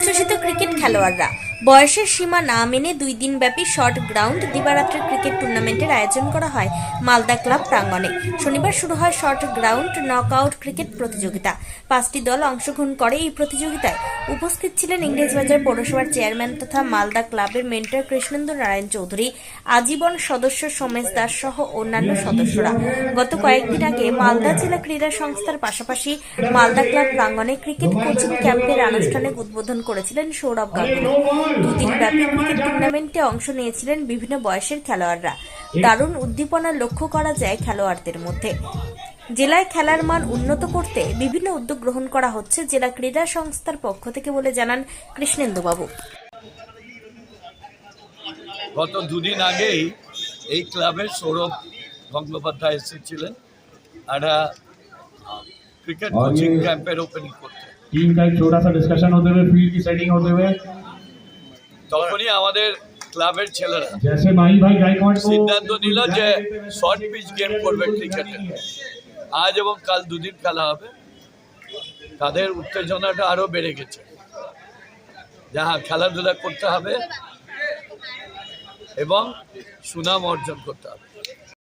প্রশাসিত cricket খেলোয়াড়রা। বয়সের সীমা না মেনে দুই দিনব্যাপী শর্ট গ্রাউন্ড দিবারাত্রির ক্রিকেট টুর্নামেন্টের আয়োজন করা হয় মালদা ক্লাব প্রাঙ্গণে। শনিবার শুরু হয় শর্ট গ্রাউন্ড নকআউট ক্রিকেট প্রতিযোগিতা। পাঁচটি দল অংশগ্রহণ করে এই প্রতিযোগিতায়। উপস্থিত ছিলেন ইংরেজবাজার পৌরসভার চেয়ারম্যান তথা মালদা ক্লাবের মেন্টর কৃষ্ণেন্দু নারায়ণ চৌধুরী, আজীবন সদস্য সোমেশ দাস সহ অন্যান্য সদস্যরা। গত কয়েকদিন আগে মালদা জেলা ক্রীড়া সংস্থার পাশাপাশি মালদা ক্লাব প্রাঙ্গণে ক্রিকেট কোচিং ক্যাম্পের আনুষ্ঠানিক উদ্বোধন করেছিলেন সৌরভ গাঙ্গুলি। দুদিন ব্যাপী ক্রিকেট টুর্নামেন্টে অংশ নিয়েছিলেন বিভিন্ন বয়সের খেলোয়াড়রা দারুণ উদ্দীপনা লক্ষ্য করা যায় খেলোয়াড়দের মধ্যে জেলায় খেলার মান উন্নত করতে বিভিন্ন উদ্যোগ গ্রহণ করা হচ্ছে জেলা ক্রীড়া সংস্থার পক্ষ থেকে বলে জানান কৃষ্ণেন্দুবাবু গত দুদিন আগেই এই ক্লাবের সৌরভ গঙ্গোপাধ্যায় এসেছিলেন একটা ক্রিকেট और কোচিং ये- ক্যাম্পের ওপেনিং করতে टीम का एक छोटा सा डिस्कशन होते हुए फील्ड की सेटिंग होते हुए তখনই আমাদের ক্লাবের ছেলেরা সিদ্ধান্ত নিল যে শর্ট পিচ গেম করবে ক্রিকেটে আজ এবং কাল দুদিন খেলা হবে। তাদের উত্তেজনাটা আরও বেড়ে গেছে। যা খেলাধুলা করতে হবে এবং সুনাম অর্জন করতে হবে।